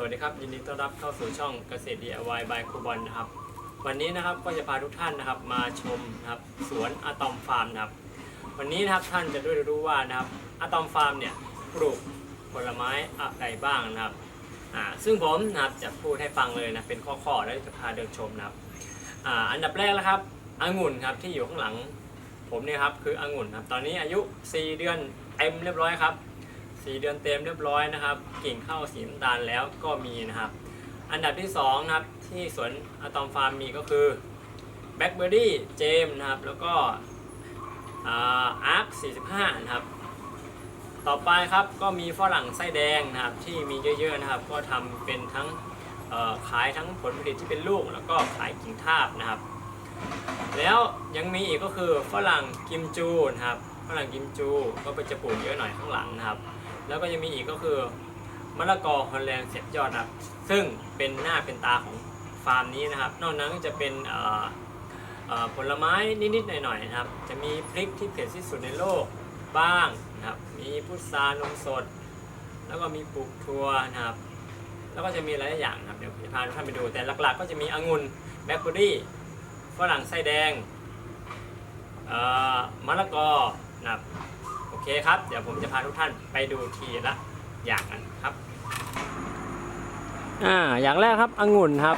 สวัสดีครับยินดีต้อนรับเข้าสู่ช่องเกษตร DIY by ครูบอลนะครับ วันนี้นะครับก็จะพาทุกท่านนะครับมาชมนะครับสวนอะตอมฟาร์มนะครับ วันนี้นะครับท่านจะได้รู้ว่านะครับอะตอมฟาร์มเนี่ยปลูกผลไม้อะไรบ้างนะครับอ่าซึ่งผมนะครับจะพูดให้ฟังเลยนะเป็นข้อๆแล้วจะพาเดินชมนะครับอ่าอันดับแรกแล้วครับองุ่นครับที่อยู่ข้างหลังผมเนี่ยครับคือองุ่นครับตอนนี้อายุ 4 เดือนเต็มเรียบร้อยครับ 4เดือนเต็มเรียบร้อยนะครับ กิ่งเข้าสีน้ำตาลแล้วก็มีนะครับ อันดับที่2นะครับที่สวนอะตอมฟาร์มมีก็คือแบล็คเบอร์รี่เจมนะครับแล้วก็อาร์ค45 นะครับ ต่อไปครับก็มีฝรั่งไส้แดงนะครับที่มีเยอะๆนะครับ ก็ทำเป็นทั้งขายทั้งผลผลิตที่เป็นลูก แล้วก็ขายกิ่งทาบนะครับ แล้วยังมีอีกก็คือฝรั่งกิมจูนะครับ ฝรั่งกิมจูก็ไปจะปลูกเยอะหน่อยข้างหลังนะครับ แล้วก็ยังมีอีกก็คือมะละกอฮอลแลนด์เสียบยอดนะครับซึ่งเป็นหน้าเป็นตาของฟาร์มนี้นะครับ นอกนั้นก็จะเป็นผลไม้นิดๆหน่อยๆนะครับ จะมีพริกที่เผ็ดที่สุดในโลกบ้างนะครับ มีพุทรานมสด แล้วก็มีปลูกทัวนะครับ แล้วก็จะมีหลายอย่างนะครับ เดี๋ยวจะพาทุกท่านไปดู แต่หลักๆ ก็จะมีองุ่นแบล็คเบอรี่ฝรั่งไส้แดงมะละกอ นะครับ โอเคครับ เดี๋ยวผมจะพาทุกท่านไปดูทีละอย่างกันครับ อ่า อย่างแรกครับองุ่นครับ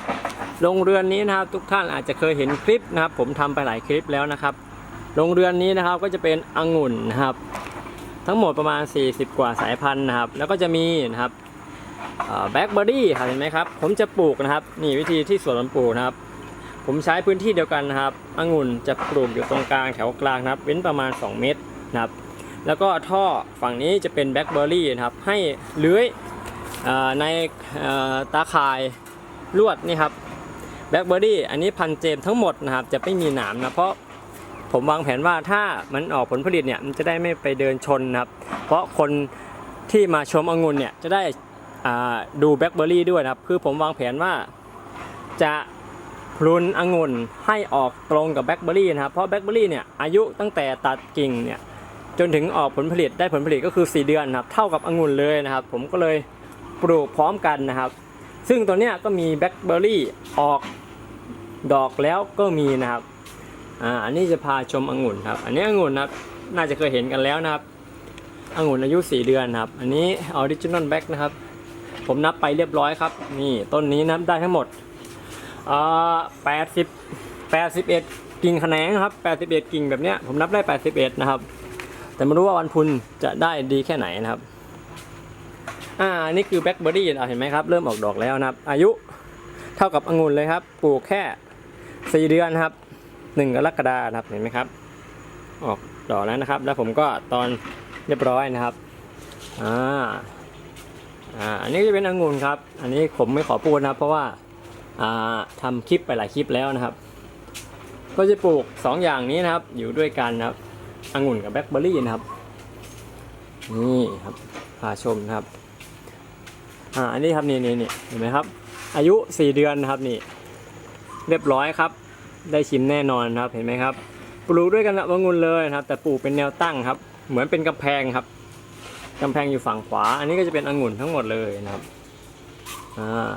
โรงเรือนนี้นะครับทุกท่านอาจจะเคยเห็นคลิปนะครับ ผมทำไปหลายคลิปแล้วนะครับ โรงเรือนนี้นะครับก็จะเป็นองุ่นนะครับ ทั้งหมดประมาณ 40 กว่าสายพันธุ์นะครับ แล้วก็จะมีนะครับแบล็คเบอร์รี่ครับเห็นไหมครับ ผมจะปลูกนะครับ นี่วิธีที่สวนผมปลูกนะครับ ผมใช้พื้นที่เดียวกันนะครับองุ่นจะปลูกอยู่ตรงกลางแถวกลางนะครับ เว้นประมาณ 2 เมตรนะครับ แล้วก็ท่อฝั่งนี้จะเป็นแบล็คเบอร์รี่นะครับ ให้เลื้อยอในตาข่ายลวดนี่ครับแบล็คเบอร์รี่อันนี้พันเจมทั้งหมดนะครับ จะไม่มีหนามนะเพราะผมวางแผนว่าถ้ามันออกผลผลิตเนี่ยมันจะได้ไม่ไปเดินชนนะครับ เพราะคนที่มาชมองุ่นเนี่ยจะได้ดูแบล็คเบอร์รี่ด้วยนะครับ คือผมวางแผนว่าจะ พลุนองุ่นให้ออกตรงกับแบล็คเบอร์รี่นะครับ เพราะแบล็คเบอร์รี่เนี่ยอายุตั้งแต่ตัดกิ่งเนี่ยจนถึงออกผลผลิตได้ผลผลิตก็คือ 4 เดือนนะครับเท่ากับองุ่นเลยนะครับ ผมก็เลยปลูกพร้อมกันนะครับ ซึ่งตัวเนี้ยก็มีแบล็คเบอร์รี่ออกดอกแล้วก็มีนะครับอ่าอันนี้จะพาชมองุ่นครับ อันนี้องุ่นนะครับน่าจะเคยเห็นกันแล้วนะครับองุ่นอายุ 4 เดือนครับ อันนี้ออริจินอลแบ็กนะครับ ผมนับไปเรียบร้อยครับ นี่ต้นนี้นับได้ทั้งหมด อ่า80 81กิ่งแขนงครับ81กิ่งแบบเนี้ยผมนับได้81นะครับ แต่ไม่รู้ว่าวันพุนจะได้ดีแค่ไหนนะครับอ่านี่คือแบล็คเบอร์รี่เห็นไหมครับ เริ่มออกดอกแล้วนะครับ อายุเท่ากับองุ่นเลยครับ ปลูกแค่ 4 เดือนครับ1กรกฎาคมนะครับเห็นไหมครับ ออกดอกแล้วนะครับ แล้วผมก็ตอนเรียบร้อยนะครับอ่าอ่าอันนี้จะเป็นองุ่นครับ อันนี้ผมไม่ขอพูดนะเพราะว่า อ่าทำคลิปไปหลายคลิปแล้วนะครับ ก็จะปลูก 2 อย่างนี้นะครับ อยู่ด้วยกันนะครับองุ่นกับแบล็คเบอร์รี่นะครับ นี่ครับพาชมนะครับ อ่าอันนี้ครับนี่นี่นี่เห็นไหมครับ อายุ 4 เดือนนะครับนี่ เรียบร้อยครับ ได้ชิมแน่นอนครับเห็นไหมครับ ปลูกด้วยกันกับองุ่นเลยนะครับ แต่ปลูกเป็นแนวตั้งครับ เหมือนเป็นกำแพงครับกำแพงอยู่ฝั่งขวา อันนี้ก็จะเป็นองุ่นทั้งหมดเลยนะครับ อ่า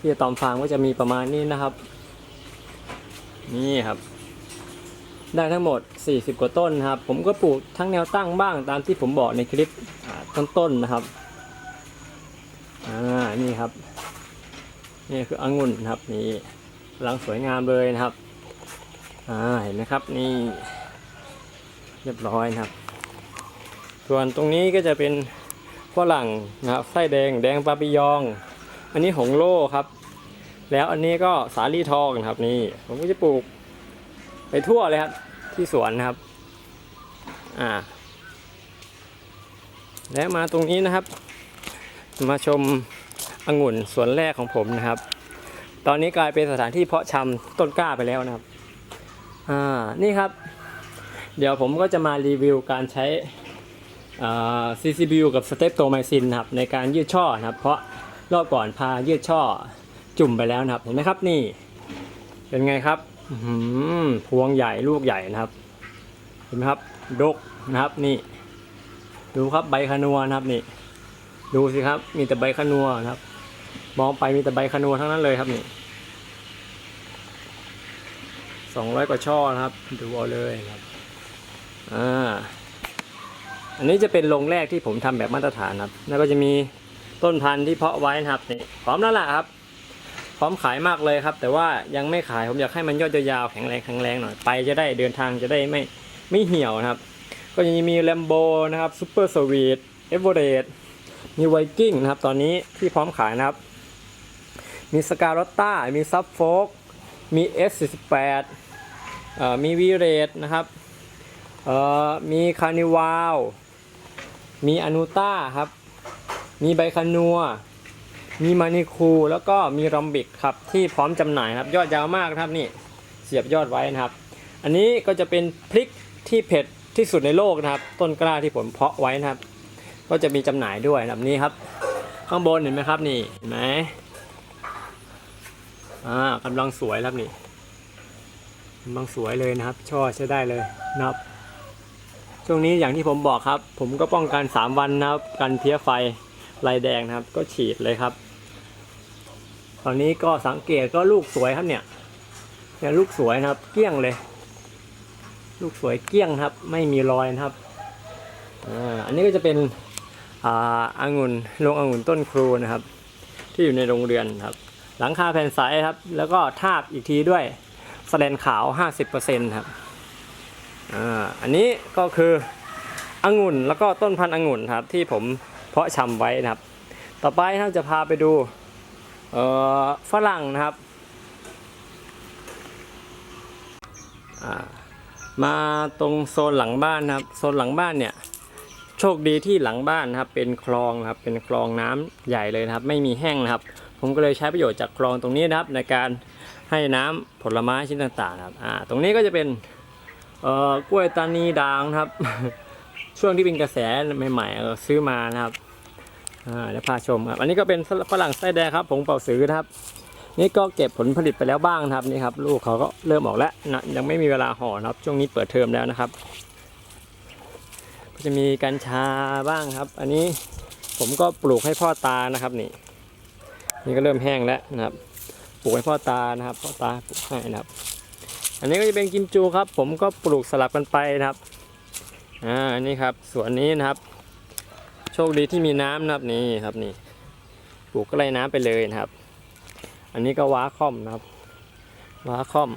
ที่ตอมฟางก็จะมีประมาณนี้นะครับ นี่ครับ ได้ทั้งหมด 40 กว่าต้นครับ ผมก็ปลูกทั้งแนวตั้งบ้างตามที่ผมบอกในคลิปอ่าต้นๆนะครับอ่านี่ครับ นี่คือองุ่นครับนี่กำลังสวยงามเลยนะครับอ่าเห็นไหมครับนี่เรียบร้อยนะครับ ส่วนตรงนี้ก็จะเป็นฝรั่งนะครับไส้แดงแดงปาปิยอง อันนี้หงโล่ครับ แล้วอันนี้ก็สาลี่ทองนะครับ นี่ผมก็จะปลูก ไปทั่วเลยครับ ที่สวนนะครับ อ่า แล้วมาตรงนี้นะครับ มาชมองุ่นสวนแรกของผมนะครับ ตอนนี้กลายเป็นสถานที่เพาะชำต้นกล้าไปแล้วนะครับ อ่า นี่ครับ เดี๋ยวผมก็จะมารีวิวการใช้ CCBU กับสเตปโตไมซินนะครับในการยืดช่อนะครับ เพราะรอบก่อนพายืดช่อ จุ่มไปแล้วนะครับ เห็นไหมครับนี่ เป็นไงครับหือพวงใหญ่ลูกใหญ่นะครับ เห็นไหมครับดกนะครับนี่ ดูครับใบขนัวนะครับนี่ ดูสิครับ มีแต่ใบขนัวนะครับ มองไปมีแต่ใบคานัวทั้งนั้นเลยครับนี่สองร้อยกว่าช่อนะครับ ดูเอาเลยครับอ่าอันนี้จะเป็นโรงแรกที่ผมทำแบบมาตรฐานครับ แล้วก็จะมีต้นพันธุ์ที่เพาะไว้นะครับนี่พร้อมแล้วล่ะครับ พร้อมขายมากเลยครับ แต่ว่ายังไม่ขายผมอยากให้มันยอดยาวๆแข็งแรงแข็งแรงหน่อยไปจะได้เดินทางจะได้ไม่ไม่เหี่ยวนะครับ ก็ยังมีแลมโบนะครับซูเปอร์สวีทเอเวอเรสต์มีไวกิ้งนะครับ ตอนนี้ที่พร้อมขายนะครับ มีสการอตต้ามีซับโฟกมี S48 เอ่อมีวีเรตนะครับเอ่อมีคานิวาลมีอนูต้าครับ มีไบคานัว มีมานิคูแล้วก็มีรัมบิกครับที่พร้อมจำหน่ายครับยอดยาวมากครับนี่เสียบยอดไว้นะครับ อันนี้ก็จะเป็นพริกที่เผ็ดที่สุดในโลกนะครับ ต้นกล้าที่ผมเพาะไว้นะครับ ก็จะมีจำหน่ายด้วยแบบนี้ครับ ข้างบนเห็นไหมครับนี่เห็นไหมอ่ากำลังสวยครับนี่กำลังสวยเลยนะครับช่อใช้ได้เลยนะครับช่วงนี้อย่างที่ผมบอกครับ ผมก็ป้องกัน 3 วันนะครับ กันเพี้ยไฟลายแดงนะครับ ก็ฉีดเลยครับ ตอนนี้ก็สังเกตก็ลูกสวยครับเนี่ยเนี่ยลูกสวยนะครับ เกี้ยงเลย ลูกสวยเกี้ยงครับ ไม่มีรอยนะครับอันนี้ก็จะเป็นอ่าองุ่นโรงองุ่นต้นครูนะครับ ที่อยู่ในโรงเรือนครับ หลังคาแผ่นใสครับ แล้วก็ทาบอีกทีด้วยสแลนขาว 50%ครับอันนี้ก็คือองุ่นแล้วก็ต้นพันธุ์องุ่นครับ ที่ผมเพาะชำไว้นะครับ ต่อไปนะครับจะพาไปดู เอ่อฝรั่งนะครับมาตรงโซนหลังบ้านนะครับโซนหลังบ้านเนี่ยโชคดีที่หลังบ้านนะครับ เป็นคลองนะครับเป็นคลองน้ำใหญ่เลยนะครับ ไม่มีแห้งนะครับ ผมก็เลยใช้ประโยชน์จากคลองตรงนี้นะครับ ในการให้น้ำผลไม้ชิ้นต่างๆครับอ่าตรงนี้ก็จะเป็นเอ่อกล้วยตานีด่างนะครับ ช่วงที่เป็นกระแสใหม่ๆซื้อมานะครับ อ่าเดี๋ยวพาชมครับอันนี้ก็เป็นฝรั่งไส้แดงครับผงเป่าซื้อนะครับ นี่ก็เก็บผลผลิตไปแล้วบ้างนะครับนี่ครับ ลูกเขาก็เริ่มออกแล้วนะยังไม่มีเวลาห่อนะครับ ช่วงนี้เปิดเทอมแล้วนะครับ ก็จะมีกัญชาบ้างครับ อันนี้ผมก็ปลูกให้พ่อตานะครับนี่ นี่ก็เริ่มแห้งแล้วนะครับ ปลูกให้พ่อตานะครับพ่อตาปลูกให้นะครับ อันนี้ก็จะเป็นกิมจูครับ ผมก็ปลูกสลับกันไปนะครับอ่าอันนี้ครับสวนนี้นะครับ โชคดีที่มีน้ำนะครับนี่ครับนี่ปลูกก็ไล่น้ำไปเลยนะครับ อันนี้ก็ว้าค่อมนะครับ ว้าค่อม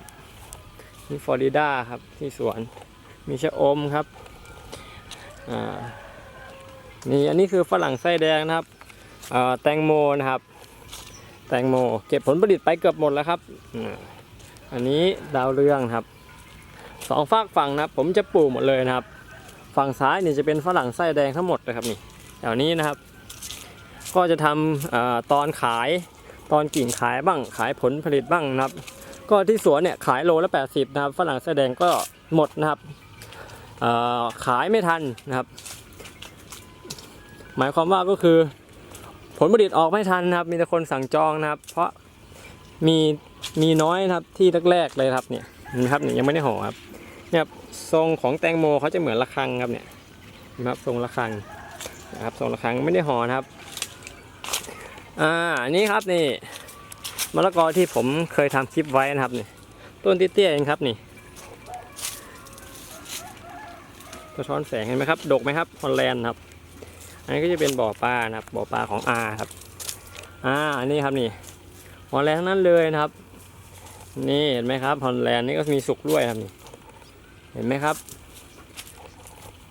นี่ฟลอริดาครับที่สวนมีชะอมครับอ่านี่อันนี้คือฝรั่งไส้แดงนะครับแตงโมนะครับ แตงโมเก็บผลผลิตไปเกือบหมดแล้วครับอันนี้ดาวเรืองครับสองฝากฝั่งนะครับ ผมจะปลูกหมดเลยนะครับ ฝั่งซ้ายนี่จะเป็นฝรั่งไส้แดงทั้งหมดเลยครับนี่ แถวนี้นะครับ ก็จะทำอตอนขายตอนกิ่งขายบ้างขายผลผลิตบ้างนะครับ ก็ที่สวนเนี่ยขายโลละ 80 นะครับฝรั่งไส้แดงก็หมดนะครับขายไม่ทันนะครับ หมายความว่าก็คือผลผลิตออกไม่ทันนะครับ มีแต่คนสั่งจองนะครับ เพราะมีมีน้อยนะครับที่แรกๆเลยครับเนี่ยนะครับเนี่ยยังไม่ได้ห่อครับเนี่ยทรงของแตงโมเขาจะเหมือนระฆังครับเนี่ยนะครับทรงระฆัง นะครับทรงระฆังไม่ได้ห่อนะครับ อ่าอันนี้ครับนี่มะละกอที่ผมเคยทำคลิปไว้นะครับนี่ต้นเตี้ยๆเองครับนี่สะท้อนแสงเห็นไหมครับดกไหมครับฮอลแลนด์ครับ อันนี้ก็จะเป็นบ่อปลานะครับบ่อปลาของอาครับอ่าอันนี้ครับนี่ฮอลแลนด์ทั้งนั้นเลยนะครับ นี่เห็นไหมครับฮอลแลนด์นี่ก็มีสุกด้วยครับนี่เห็นไหมครับ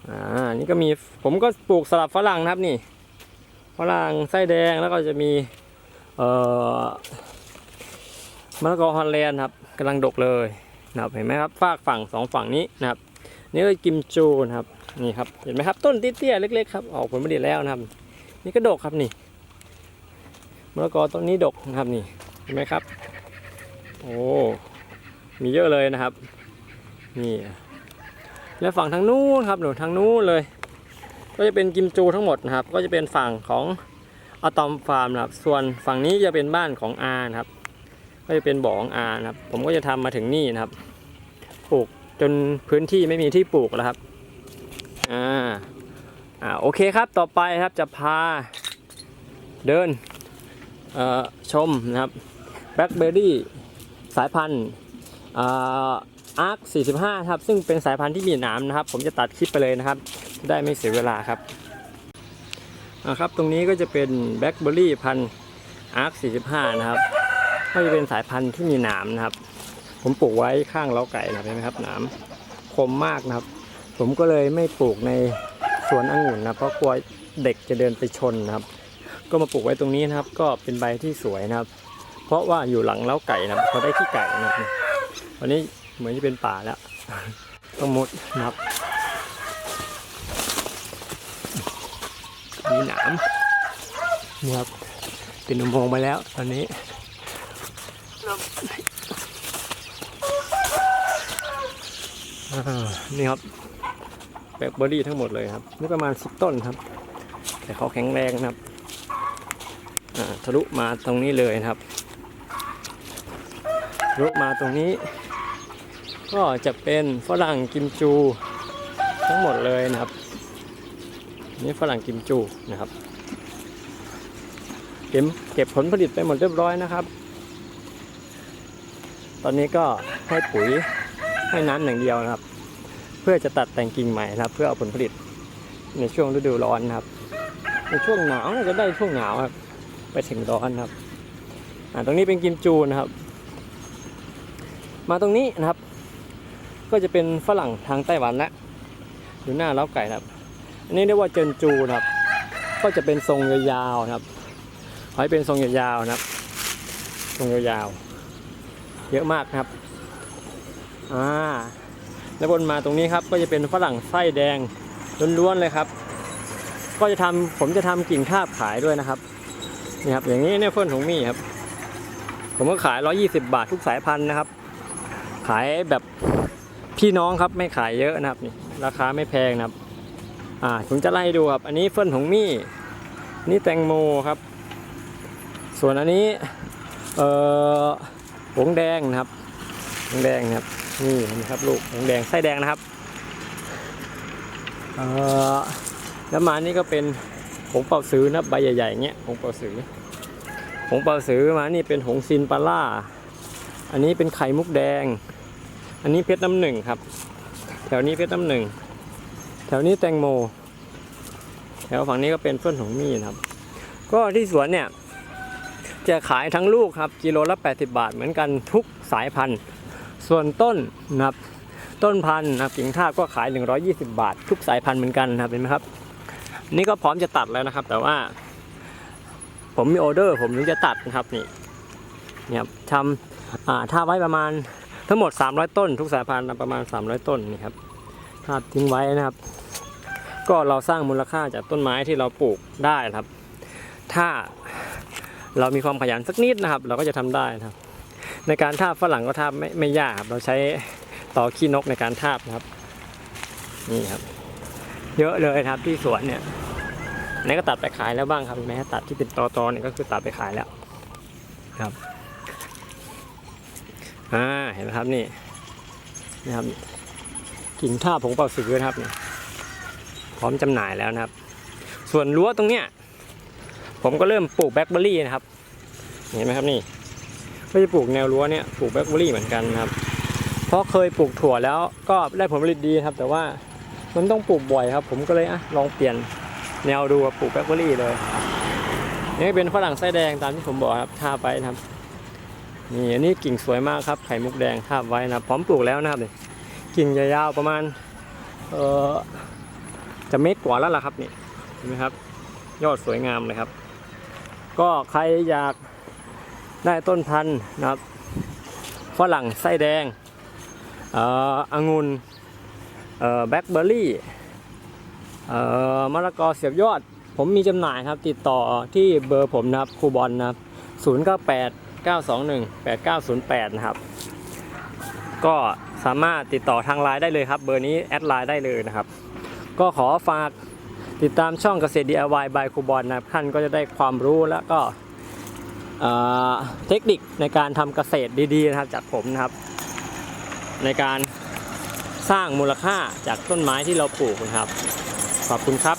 อ่านี่ก็มีผมก็ปลูกสลับฝรั่งนะครับนี่ฝรั่งไส้แดงแล้วก็จะมีเอ่อมะละกอฮอลแลนด์ครับกำลังดกเลยนะครับเห็นไหมครับฝากฝั่งสองฝั่งนี้นะครับนี่ก็กิมจูนะครับนี่ครับเห็นไหมครับต้นเตี้ยๆเล็กๆครับออกผลผลิตแล้วนะครับ นี่ก็ดกครับนี่มะละกอต้นนี้ดกนะครับนี่เห็นไหมครับโอ้มีเยอะเลยนะครับนี่ แล้วฝั่งทางนู้นครับหนูทางนู้นเลย ก็จะเป็นกิมจูทั้งหมดนะครับ ก็จะเป็นฝั่งของอะตอมฟาร์มนะครับ ส่วนฝั่งนี้จะเป็นบ้านของอานะครับ ก็จะเป็นบ่อของอานะครับ ผมก็จะทำมาถึงนี่นะครับ ปลูกจนพื้นที่ไม่มีที่ปลูกแล้วครับ อ่า อ่าโอเคครับ ต่อไปครับจะพาเดิน เอ่อ ชมนะครับแบล็คเบอร์รี่สายพันธุ์อ่า อาร์ค45ครับซึ่งเป็นสายพันธุ์ที่มีหนามนะครับ ผมจะตัดคลิปไปเลยนะครับจะได้ไม่เสียเวลาครับอ่าครับตรงนี้ก็จะเป็นแบล็คเบอร์รี่พันธุ์อาร์ค45นะครับก็จะเป็นสายพันธุ์ที่มีหนามนะครับ ผมปลูกไว้ข้างเล้าไก่นะเห็นไหมครับหนามคมมากนะครับ ผมก็เลยไม่ปลูกในสวนองุ่นนะเพราะกลัวเด็กจะเดินไปชนนะครับ ก็มาปลูกไว้ตรงนี้นะครับ ก็เป็นใบที่สวยนะครับ เพราะว่าอยู่หลังเล้าไก่นะครับเขาได้ขี้ไก่นะครับวันนี้ เหมือนจะเป็นป่าแล้ว ต้องมุดนะครับมีหนามนี่ครับเป็นอุโมงค์ไปแล้วตอนนี้นี่ครับแบล็คเบอร์รี่ทั้งหมดเลยครับนี่ประมาณสิบต้นครับ แต่เขาแข็งแรงนะครับทะลุมาตรงนี้เลยนะครับทะลุมาตรงนี้ ก็จะเป็นฝรั่งกิมจู ทั้งหมดเลยนะครับ นี่ฝรั่งกิมจูนะครับเก็บเก็บผลผลิตไปหมดเรียบร้อยนะครับ ตอนนี้ก็ให้ปุ๋ยให้น้ำอย่างเดียวนะครับ เพื่อจะตัดแต่งกิ่งใหม่นะครับ เพื่อเอาผลผลิตในช่วงฤดูร้อนนะครับ ในช่วงหนาวน่าจะได้ช่วงหนาวครับไปถึงร้อนครับอ่าตรงนี้เป็นกิมจูนะครับ มาตรงนี้นะครับ ก็จะเป็นฝรั่งทางไต้หวันละอยู่หน้าเล้าไก่นะครับ อันนี้เรียกว่าเจินจูนะครับ ก็จะเป็นทรงยาวๆนะครับขอให้เป็นทรงยาวๆนะครับ ทรงยาวๆ เยอะมากนะครับ อ่าแล้วบนมาตรงนี้ครับก็จะเป็นฝรั่งไส้แดงล้วนๆเลยครับ ก็จะทำผมจะทำกิ่งทาบขายด้วยนะครับนี่ครับอย่างนี้เนี่ยเฟิร์นของมี่ครับ ผมก็ขาย 120 บาททุกสายพันธุ์นะครับ ขายแบบ พี่น้องครับไม่ขายเยอะนะครับนี่ราคาไม่แพงนะครับ อ่าผมจะไล่ดูครับ อันนี้เฟิร์นของมี่นี่แตงโมครับ ส่วนอันนี้เอ่อหงแดงนะครับหงแดงนะครับนี่เห็นะครับลูกหงแดงไส้แดงนะครับเอ่อแล้วมานี่ก็เป็นผงเป่าซื้อนะใบใหญ่ๆเงี้ยผงเป่าซื้อผงเป่าซื้อมานี่เป็นหงซินปลาล่า อันนี้เป็นไข่มุกแดง อันนี้เพชรน้ำหนึ่งครับ แถวนี้เพชรน้ำหนึ่ง แถวนี้แตงโม แถวฝั่งนี้ก็เป็นเพื่อนของมี่นะครับ ก็ที่สวนเนี่ย จะขายทั้งลูกครับ กิโลละ 80 บาทเหมือนกันทุกสายพันธุ์ ส่วนต้นนะครับ ต้นพันธุ์นะครับกิ่งท่าก็ขาย 120 บาท ทุกสายพันธุ์เหมือนกันนะครับเห็นไหมครับ นี่ก็พร้อมจะตัดแล้วนะครับ แต่ว่า ผมมีออเดอร์ ผมถึงจะตัดนะครับนี่เนี่ยทำท่าไว้ประมาณ ทั้งหมด 300 ต้น ทุกสายพันธุ์ประมาณ 300 ต้นนี่ครับทาบทิ้งไว้นะครับ ก็เราสร้างมูลค่าจากต้นไม้ที่เราปลูกได้ครับ ถ้าเรามีความขยันสักนิดนะครับ เราก็จะทำได้นะครับ ในการทาบฝรั่งก็ทาบไม่ไม่ยากครับเราใช้ต่อขี้นกในการทาบนะครับนี่ครับ เยอะเลยครับที่สวนเนี่ยนนี้ก็ตัดไปขายแล้วบ้างครับเห็นไหมตัดที่เป็นตอตอเนี่ยก็คือตัดไปขายแล้วครับ อ่าเห็นไหมครับนี่นะครับกิ่งท่าผงเป่าสือนะครับเนี่ยพร้อมจำหน่ายแล้วนะครับ ส่วนรั้วตรงเนี้ยผมก็เริ่มปลูกแบล็คเบอร์รี่นะครับ เห็นไหมครับนี่ก็จะปลูกแนวรั้วเนี่ยปลูกแบล็คเบอร์รี่เหมือนกันนะครับ เพราะเคยปลูกถั่วแล้วก็ได้ผลผลิตดีครับ แต่ว่ามันต้องปลูกบ่อยครับ ผมก็เลยอะลองเปลี่ยนแนวดูปลูกแบล็คเบอร์รี่เลยนี่เป็นฝรั่งไส้แดงตามที่ผมบอกครับทาไปนะครับ นี่อันนี้กิ่งสวยมากครับไข่มุกแดงทาบไว้นะพร้อมปลูกแล้วนะครับนี่กิ่งยาวๆประมาณเออจะเมตรกว่าแล้วล่ะครับนี่เห็นไหมครับ ยอดสวยงามเลยครับ ก็ใครอยากได้ต้นพันธุ์นะครับฝรั่งไส้แดงเอ่องุ่นเอ่อแบล็คเบอร์รี่เอ่อมะละกอเสียบยอด ผมมีจำหน่ายครับ ติดต่อที่เบอร์ผมนะครับครูบอลนะครับ098 921 8908 นะครับ ก็สามารถติดต่อทางไลน์ได้เลยครับ เบอร์นี้แอดไลน์ได้เลยนะครับ ก็ขอฝากติดตามช่องเกษตร DIY by ครูบอลนะครับท่านก็จะได้ความรู้แล้วก็เทคนิคในการทำเกษตรดีๆนะครับจากผมนะครับ ในการสร้างมูลค่าจากต้นไม้ที่เราปลูกนะครับ ขอบคุณครับ